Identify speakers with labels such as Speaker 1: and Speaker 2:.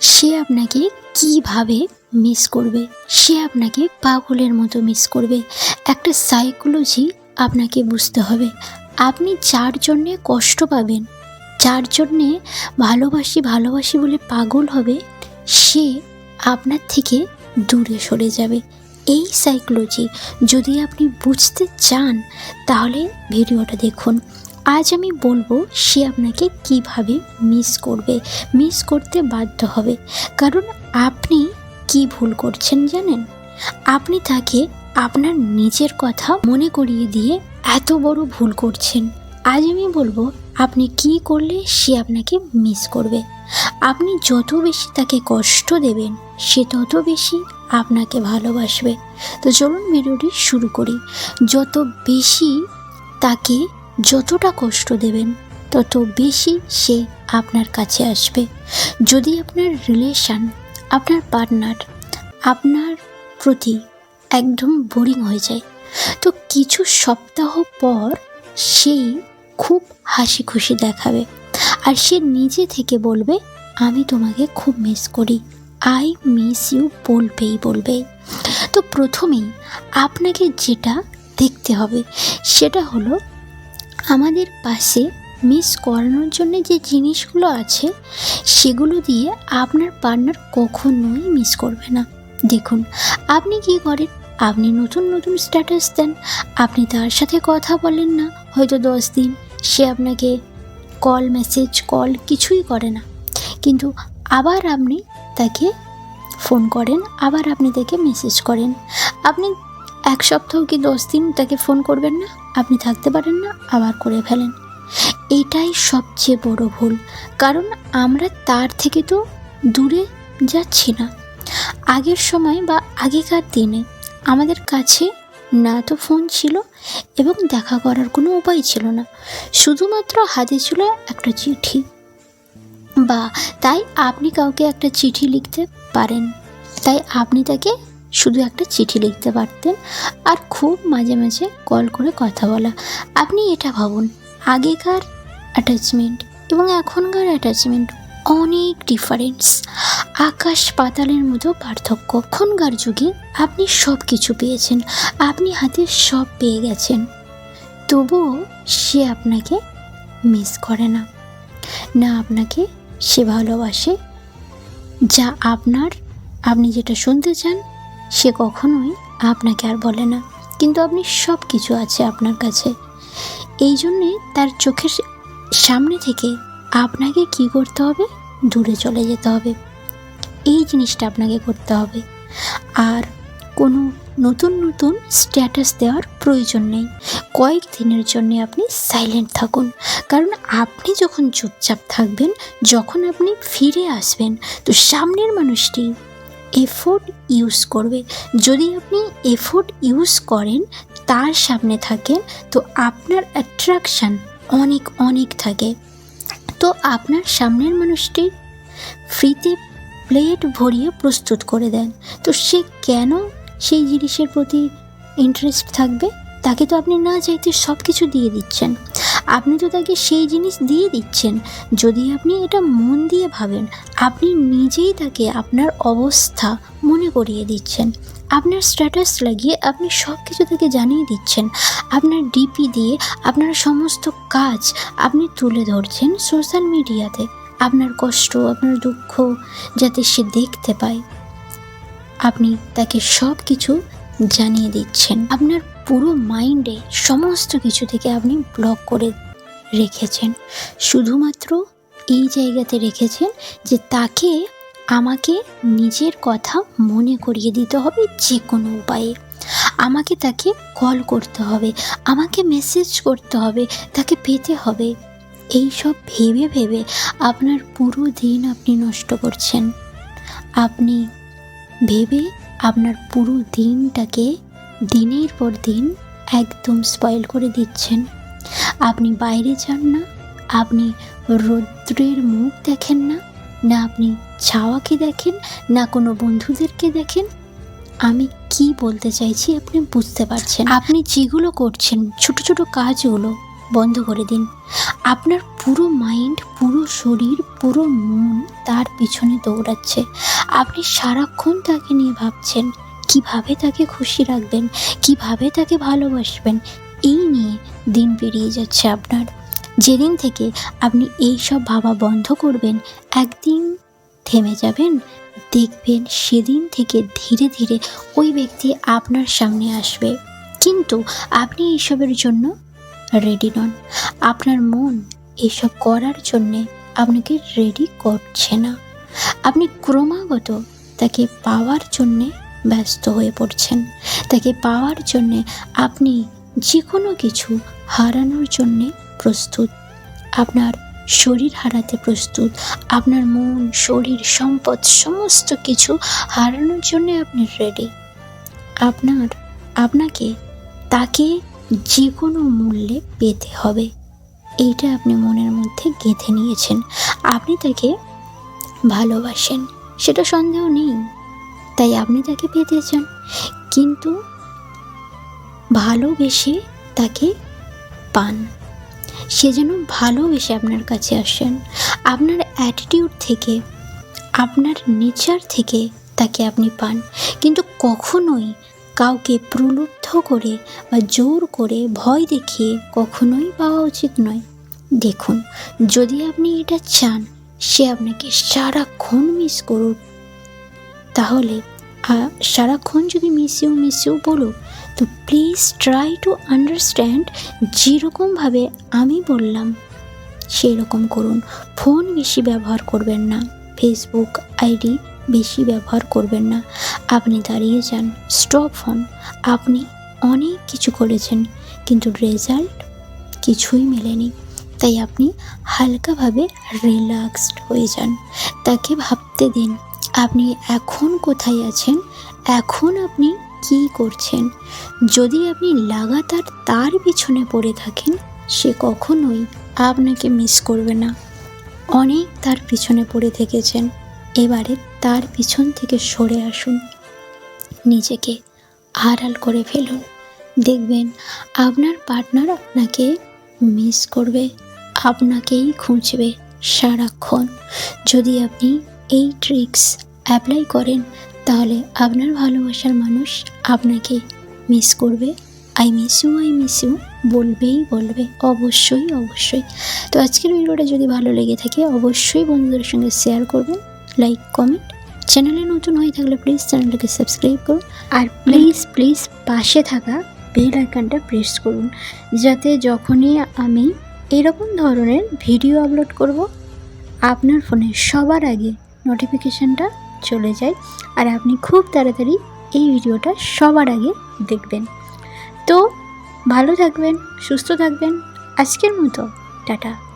Speaker 1: সে আপনাকে কীভাবে মিস করবে? সে আপনাকে পাগলের মতো মিস করবে। একটা সাইকোলজি আপনাকে বুঝতে হবে। আপনি যার জন্যে কষ্ট পাবেন, যার জন্যে ভালোবাসি ভালোবাসি বলে পাগল হবে, সে আপনার থেকে দূরে সরে যাবে। এই সাইকোলজি যদি আপনি বুঝতে চান, তাহলে ভিডিওটা দেখুন। আজ আমি বলব, সে আপনাকে কীভাবে মিস করবে। মিস করতে বাধ্য হবে। কারণ আপনি কি ভুল করছেন জানেন? আপনি তাকে আপনার নিজের কথা মনে করিয়ে দিয়ে এত বড় ভুল করছেন। আজ আমি বলব, আপনি কি করলে সে আপনাকে মিস করবে? আপনি যত বেশি তাকে কষ্ট দেবেন, সে তত বেশি আপনাকে ভালোবাসবে। তো চলুন ভিডিওটি শুরু করি। যত বেশি তাকে যতটা কষ্ট দেবেন, তত বেশি সে আপনার কাছে আসবে। যদি আপনার রিলেশন আপনার পার্টনার আপনার প্রতি একদম বোরিং হয়ে যায়, তো কিছু সপ্তাহ পর সেই খুব হাসি খুশি দেখাবে। আর সে নিজে থেকে বলবে, আমি তোমাকে খুব মিস করি। আই মিস ইউ বলবেই বলবে তো প্রথমেই আপনাকে যেটা দেখতে হবে, সেটা হলো আমাদের পাশে মিস করানোর জন্য যে জিনিসগুলো আছে, সেগুলো দিয়ে আপনার পার্টনার কখনোই মিস করবে না। দেখুন, আপনি কি করেন? আপনি নতুন নতুন স্ট্যাটাস দেন। আপনি তার সাথে কথা বলেন না। হয়তো দশ দিন সে আপনাকে কল মেসেজ কল কিছুই করে না। কিন্তু আবার আপনি তাকে ফোন করেন, আবার আপনি তাকে মেসেজ করেন। আপনি এক সপ্তাহ কি দশ দিন তাকে ফোন করবেন না? আপনি থাকতে পারেন না, আবার করে ফেলেন। এটাই সবচেয়ে বড় ভুল, কারণ আমরা তার থেকে তো দূরে যাচ্ছি না। আগের সময় বা আগেকার দিনে আমাদের কাছে না তো ফোন ছিল এবং দেখা করার কোনো উপায় ছিল না, শুধুমাত্র হাতে ছিল একটা চিঠি। বা তাই আপনি কাউকে একটা চিঠি লিখতে পারেন, তাই আপনি তাকে শুধু একটা চিঠি লিখতে পারতেন আর খুব মাঝে মাঝে কল করে কথা বলা। আপনি এটা ভাবুন, আগেকার অ্যাটাচমেন্ট এবং এখনকার অ্যাটাচমেন্ট অনেক ডিফারেন্স আকাশ পাতালের মতো পার্থক্য। এখনকার যুগে আপনি সব কিছু পেয়েছেন, আপনি হাতে সব পেয়ে গেছেন। তবুও সে আপনাকে মিস করে না। না আপনাকে সে ভালোবাসে। যা আপনার, আপনি যেটা শুনতে চান সে কখনোই আপনাকে আর বলে না। কিন্তু আপনি সব কিছু আছে আপনার কাছে। এই জন্যে তার চোখের সামনে থেকে আপনাকে কি করতে হবে? দূরে চলে যেতে হবে। এই জিনিসটা আপনাকে করতে হবে। আর কোনো নতুন নতুন স্ট্যাটাস দেওয়ার প্রয়োজন নেই। কয়েক দিনের জন্য আপনি সাইলেন্ট থাকুন। কারণ আপনি যখন চুপচাপ থাকবেন, যখন আপনি ফিরে আসবেন, তো সামনের মানুষটি এফোর্ট ইউজ করবে। যদি আপনি এফোর্ট ইউজ করেন, তার সামনে থাকেন তো আপনার অ্যাট্রাকশান অনেক অনেক থাকে। তো আপনার সামনের মানুষটি ফ্রিতে প্লেট ভরিয়ে প্রস্তুত করে দেন। তো সে কেন সেই জিনিসের প্রতি ইন্টারেস্ট থাকবে? তাকে তো আপনি না চাইতে সব কিছু দিয়ে দিচ্ছেন। আপনি তো তাকে সেই জিনিস দিয়ে দিচ্ছেন। যদি আপনি এটা মন দিয়ে ভাবেন, আপনি নিজেই তাকে আপনার অবস্থা মনে করিয়ে দিচ্ছেন। আপনার স্ট্যাটাস লাগিয়ে আপনি সব কিছু তাকে জানিয়ে দিচ্ছেন। আপনার ডিপি দিয়ে আপনার সমস্ত কাজ আপনি তুলে ধরছেন সোশ্যাল মিডিয়াতে আপনার কষ্ট, আপনার দুঃখ যাতে সে দেখতে পায়। আপনি তাকে সব কিছু জানিয়ে দিচ্ছেন। আপনার পুরো মাইন্ডে সমস্ত কিছু থেকে আপনি ব্লক করে রেখেছেন। শুধুমাত্র এই জায়গাতে রেখেছেন যে তাকে আমাকে নিজের কথা মনে করিয়ে দিতে হবে যে কোনো উপায়ে। আমাকে তাকে কল করতে হবে, আমাকে মেসেজ করতে হবে, তাকে পেতে হবে। এই সব ভেবে ভেবে আপনার পুরো দিন আপনি নষ্ট করছেন। আপনি ভেবে আপনার পুরো দিনটাকে দিনের পর দিন একদম স্পয়েল করে দিচ্ছেন। আপনি বাইরে যান না, আপনি রৌদ্রের মুখ দেখেন না না আপনি ছাওয়াকে দেখেন, না কোনো বন্ধুদেরকে দেখেন। আমি কি বলতে চাইছি আপনি বুঝতে পারছেন আপনি যেগুলো করছেন, ছোট ছোট কাজগুলো বন্ধ করে দিন। আপনার পুরো মাইন্ড পুরো শরীর, পুরো মন তার পিছনে দৌড়াচ্ছে। আপনি সারাক্ষণ তাকে নিয়ে ভাবছেন কীভাবে তাকে খুশি রাখবেন, কীভাবে তাকে ভালোবাসবেন, এই নিয়ে দিন পেরিয়ে যাচ্ছে আপনার। যেদিন থেকে আপনি এই সব ভাবা বন্ধ করবেন, একদিন থেমে যাবেন, দেখবেন সেদিন থেকে ধীরে ধীরে ওই ব্যক্তি আপনার সামনে আসবে। কিন্তু আপনি এইসবের জন্য রেডি নন। আপনার মন এসব করার জন্যে আপনাকে রেডি করছে না। আপনি ক্রমাগত তাকে পাওয়ার জন্যে ব্যস্ত হয়ে পড়ছেন। তাকে পাওয়ার জন্যে আপনি যে কোনো কিছু হারানোর জন্যে প্রস্তুত। আপনার শরীর হারাতে প্রস্তুত। আপনার মন, শরীর, সম্পদ সমস্ত কিছু হারানোর জন্যে আপনি রেডি আপনার, আপনাকে তাকে যে কোনো মূল্যে পেতে হবে। এইটা আপনি মনের মধ্যে গেঁথে নিয়েছেন। আপনি তাকে ভালোবাসেন, সেটা সন্দেহ নেই। তাই আপনি তাকে পেতে চান কিন্তু ভালোবেসে তাকে পান। সে যেন ভালোবেসে আপনার কাছে আসেন। আপনার অ্যাটিটিউড থেকে, আপনার নেচার থেকে তাকে আপনি পান। কিন্তু কখনোই কাউকে প্রলুব্ধ করে বা জোর করে ভয় দেখিয়ে কখনোই পাওয়া উচিত নয়। দেখুন, যদি আপনি এটা চান, সে আপনাকে সারাক্ষণ মিস করুক। তাহলে সারাক্ষণ যদি মিস ইউ মিস ইউ বলুক তো প্লিজ ট্রাই টু আন্ডারস্ট্যান্ড যেরকমভাবে আমি বললাম। সেই রকম করুন। ফোন বেশি ব্যবহার করবেন না। ফেসবুক আইডি বেশি ব্যবহার করবেন না। আপনি দাঁড়িয়ে যান। স্টপ ফোন আপনি অনেক কিছু করেছেন, কিন্তু রেজাল্ট কিছুই মেলেনি। তাই আপনি হালকাভাবে রিল্যাক্সড হয়ে যান। তাকে ভাবতে দিন। আপনি এখন কোথায় আছেন? এখন আপনি কী করছেন? যদি আপনি লাগাতার তার পিছনে পড়ে থাকেন, সে কখনোই আপনাকে মিস করবে না। অনেক তার পিছনে পড়ে থেকেছেন। এবারে তার পিছন থেকে সরে আসুন। নিজেকে আড়াল করে ফেলুন। দেখবেন আপনার পার্টনার আপনাকে মিস করবে, আপনাকেই খুঁজবে সারাক্ষণ। যদি আপনি এই ট্রিক্স অ্যাপ্লাই করেন, তাহলে আপনার ভালোবাসার মানুষ আপনাকে মিস করবে। I miss you I miss you বলবেই বলবে, অবশ্যই অবশ্যই। তো আজকের ভিডিওটা যদি ভালো লেগে থাকে, অবশ্যই বন্ধুদের সঙ্গে শেয়ার করবেন লাইক কমেন্ট চ্যানেলে নতুন হয়ে থাকলে প্লিজ চ্যানেলটাকে সাবস্ক্রাইব করুন আর প্লিজ প্লিজ পাশে থাকা বেল আইকনটা প্রেস করুন, যাতে যখনই আমি এরকম ধরনের ভিডিও আপলোড করব, আপনার ফোনে সবার আগে নোটিফিকেশানটা চলে যায় আর আপনি খুব তাড়াতাড়ি এই ভিডিওটা সবার আগে দেখবেন। তো ভালো থাকবেন, সুস্থ থাকবেন। আজকের মতো, টাটা।